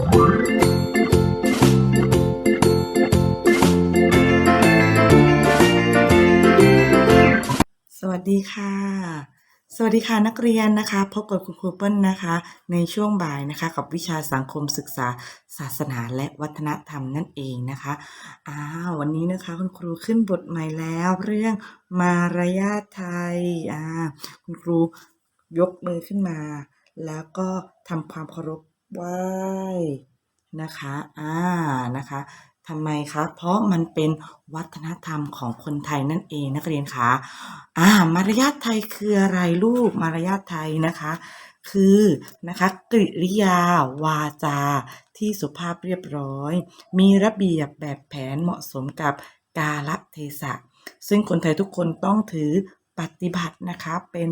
สวัสดีค่ะ สวัสดีค่ะนักเรียนนะคะ พบกับคุณครูเปิ้ลนะคะ ในช่วงบ่ายนะคะ กับวิชาสังคมศึกษาศาสนาและวัฒนธรรมนั่นเองนะคะอ้าววันนี้นะคะคุณครูขึ้นบทใหม่แล้วเรื่องมารยาทไทยอ่าคุณครูยกมือขึ้นมา แล้วก็ทำความเคารพ ไหว้นะคะอ่านะคะทำไมคะเพราะมันเป็นวัฒนธรรมของคนไทยนั่นเองนักเรียนคะอ่ามารยาทไทยคืออะไรลูกมารยาทไทยนะคะ คือนะคะกริยาวาจาที่สุภาพเรียบร้อย มีระเบียบแบบแผนเหมาะสมกับกาลเทศะ ซึ่งคนไทยทุกคนต้องถือปฏิบัตินะคะเป็น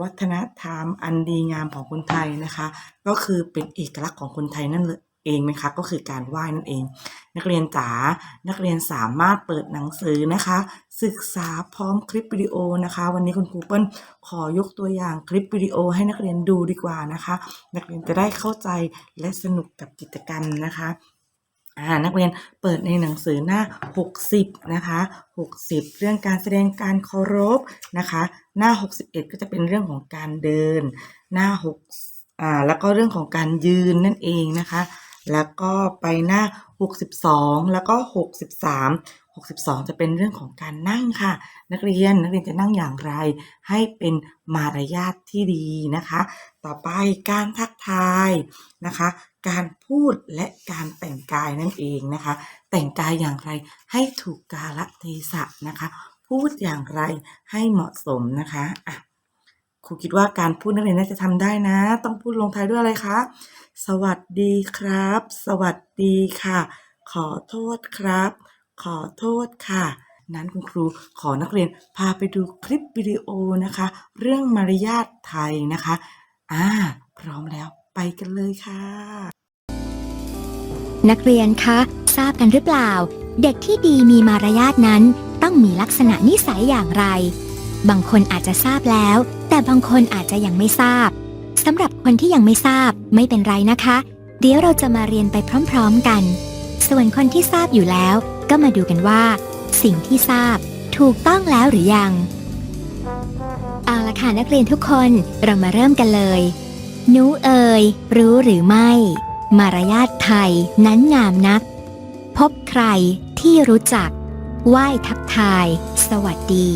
วัฒนธรรมอันดีงามของคนไทยนะคะ ก็คือเป็นเอกลักษณ์ของคนไทยนั่นเองนะคะก็คือการไหว้นั่นเอง นักเรียนจ๋านักเรียนสามารถเปิดหนังสือนะคะ ศึกษาพร้อมคลิปวิดีโอนะคะ วันนี้คุณครูเปิ้ลขอยกตัวอย่างคลิปวิดีโอให้นักเรียนดูดีกว่านะคะ นักเรียนจะได้เข้าใจและสนุกกับกิจกรรมนะคะ อ่านักเรียนเปิดในหนังสือหน้า 60 นะคะ 60 เรื่องการแสดงการเคารพนะคะ หน้า 61 ก็จะเป็นเรื่องของการเดิน หน้า6อ่าแล้วก็เรื่องของการยืนนั่นเองนะคะ แล้วก็ไปหน้า 62 แล้วก็ 63 62 จะเป็นเรื่องของการนั่งค่ะ นักเรียนนักเรียนจะนั่งอย่างไร ให้เป็นมารยาทที่ดีนะคะ ต่อไปการทักทายนะคะ การพูดและการแต่งกายนั่นเองนะคะ แต่งกายอย่างไรให้ถูกกาลเทศะนะคะ พูดอย่างไรให้เหมาะสมนะคะอะครูคิดว่าการพูดนักเรียนน่าจะทำได้นะ ต้องพูดลงท้ายด้วยอะไรคะ สวัสดีครับ สวัสดีค่ะ ขอโทษครับ ขอโทษค่ะ นั้นคุณครูขอนักเรียนพาไปดูคลิปวิดีโอนะคะ เรื่องมารยาทไทยนะคะ อ่า พร้อมแล้วไปกันเลยค่ะ นักเรียนคะทราบกันหรือเปล่า เด็กที่ดีมีมารยาทนั้น ต้องมีลักษณะนิสัยอย่างไร บางคนอาจจะทราบแล้ว แต่บางคนอาจจะยังไม่ทราบสำหรับคนที่ยังไม่ทราบไม่เป็นไรนะคะ เดี๋ยวเราจะมาเรียนไปพร้อม ๆกัน ส่วนคนที่ทราบอยู่แล้ว ก็มาดูกันว่า สิ่งที่ทราบถูกต้องแล้วหรือยัง เอาละค่ะนักเรียนทุกคนเรามาเริ่มกันเลยหนูเอ่ยรู้หรือไม่ มารยาทไทยนั้นงามนัก พบใครที่รู้จัก ไหว้ทักทาย สวัสดี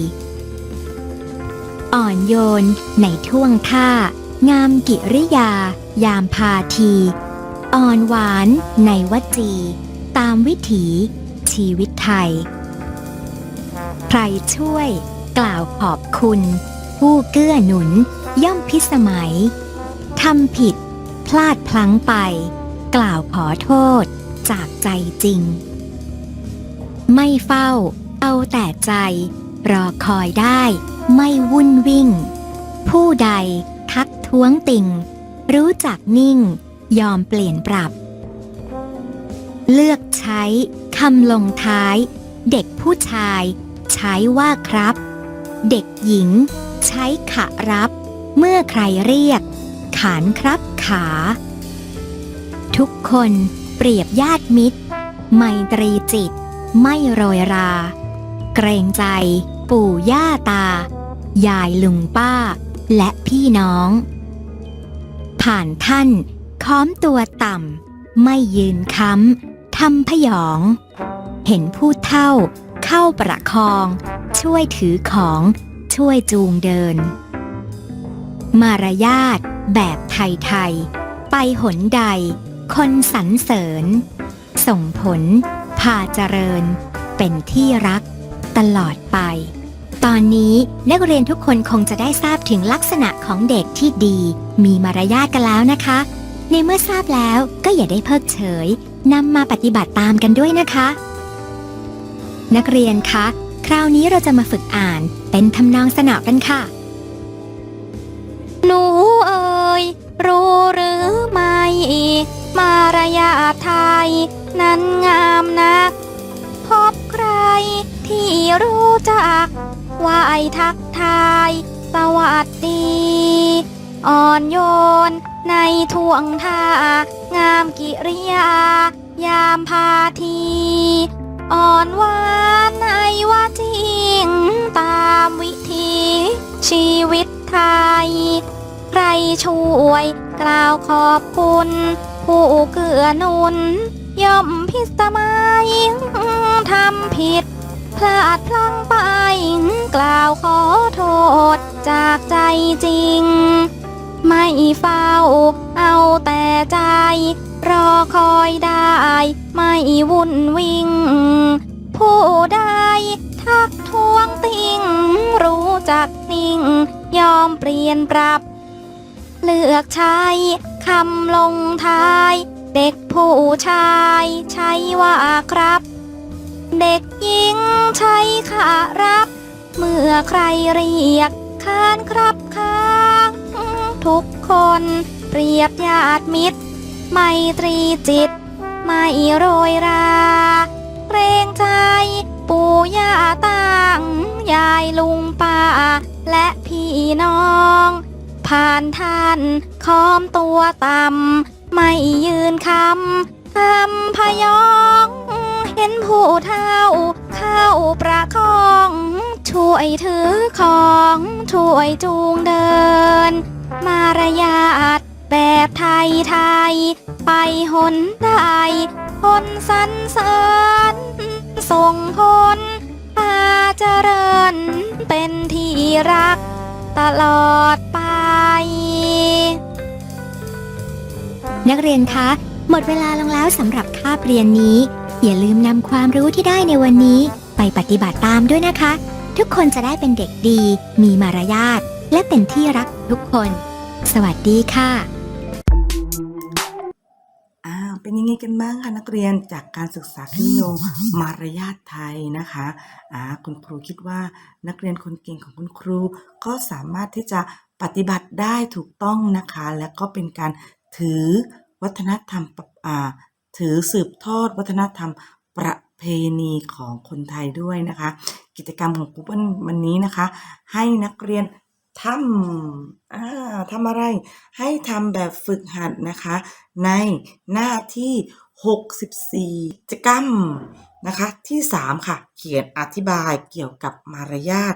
อ่อนโยน ในท่วงท่า งามกิริยา ยามพาที อ่อนหวาน ในวจี ตามวิถี ชีวิตไทย ใครช่วยกล่าวขอบคุณ ผู้เกื้อหนุน ย่อมพิสมัยทำผิด พลาดพลั้งไป กล่าวขอโทษจากใจจริง ไม่เฝ้า เอาแต่ใจ รอคอยได้ไม่วุ่นวิ่ง ผู้ใดทักท้วงติ่ง รู้จักนิ่ง ยอมเปลี่ยนปรับ เลือกใช้ คำลงท้าย เด็กผู้ชาย ใช้ว่าครับ เด็กหญิง ใช้ขะรับ เมื่อใครเรียก ขานครับขา ทุกคนเปรียบญาติมิตร ไมตรีจิต ไม่โรยรา เกรงใจ ปู่ย่าตา ยายลุงป้า และพี่น้อง ผ่านท่าน ค้อมตัวต่ำ ไม่ยืนค้ำ ทำพยอง เห็นผู้เท่า เข้าประคอง ช่วยถือของช่วยจูงเดิน มารยาทแบบไทยๆ ไปหนใด คนสรรเสริญ ส่งผล พาเจริญ เป็นที่รัก ตลอดไป ตอนนี้นักเรียนทุกคนคงจะได้ทราบถึงลักษณะของเด็กที่ดี มีมารยาทกันแล้วนะคะ ในเมื่อทราบแล้วก็อย่าได้เพิกเฉย นำมาปฏิบัติตามกันด้วยนะคะ นักเรียนคะ คราวนี้เราจะมาฝึกอ่านเป็นทำนองสนอกันค่ะ หนูเอ่ยรู้หรือไม่ มารยาทไทย นั้นงามนัก พบใครที่รู้จักไหวทักทาย สวัสดี อ่อนโยน ในท่วงท่างามกิริยา ยามพาที อ่อนหวานในว่าจริงตามวิธี ชีวิตไทย ใครช่วยกล่าวขอบคุณ ผู้เกื้อหนุน ย่อมพิสมัยทำผิด พลาดพลั้งไป กล่าวขอโทษจากใจจริง ไม่เฝ้า เอาแต่ใจ รอคอยได้ ไม่วุ่นวิ่ง ผู้ใดทักท้วงติงรู้จักนิ่ง ยอมเปลี่ยนปรับ เลือกใช้คำลงท้าย เด็กผู้ชายใช้ว่าครับ เด็กหญิงใช้ขารับ เมื่อใครเรียกขานครับค ทุกคน เปรียบญาติมิตร ไมตรีจิต ไม่โรยราเกรงใจ ปู่ย่าตางยายลุงป้า และพี่น้อง ผ่านท่านค้อมตัวต่ำไม่ยืนคำคำพยอง เห็นผู้เท่าเข้าประคอง ช่วยถือของ ช่วยจูงเดิน มารยาทแบบไทยไทยๆไปหนใดคนสรรเสริญส่งผลพาเจริญ เป็นที่รัก ตลอดไป นักเรียนคะ หมดเวลาลงแล้วสำหรับคาบเรียนนี้ อย่าลืมนำความรู้ที่ได้ในวันนี้ ไปปฏิบัติตามด้วยนะคะ ทุกคนจะได้เป็นเด็กดี มีมารยาท และเป็นที่รักทุกคน สวัสดีค่ะอ้าเป็นยังไงกันบ้างคะนักเรียนจากการศึกษาขึ้นโยงมารยาทไทยนะคะอ่าคุณครูคิดว่านักเรียนคนเก่งของคุณครู ก็สามารถที่จะปฏิบัติได้ถูกต้องนะคะ และก็เป็นการถือวัฒนธรรมอ่าถือสืบทอดวัฒนธรรมประเพณีของคนไทยด้วยนะคะ กิจกรรมของครูเปิ้ลวันนี้นะคะ ให้นักเรียน ทำอ่าทำอะไร ให้ทำแบบฝึกหัดนะคะ ในหน้าที่ 64กิจกรรมนะคะ ที่ 3 ค่ะ เขียนอธิบายเกี่ยวกับมารยาท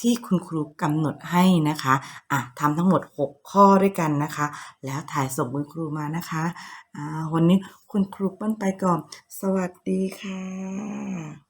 ที่คุณครูกำหนดให้นะคะอะทำทั้งหมด 6 ข้อด้วยกันนะคะ แล้วถ่ายส่งคุณครูมานะคะอ่าวันนี้คุณครูเปิ้ลไปก่อน สวัสดีค่ะ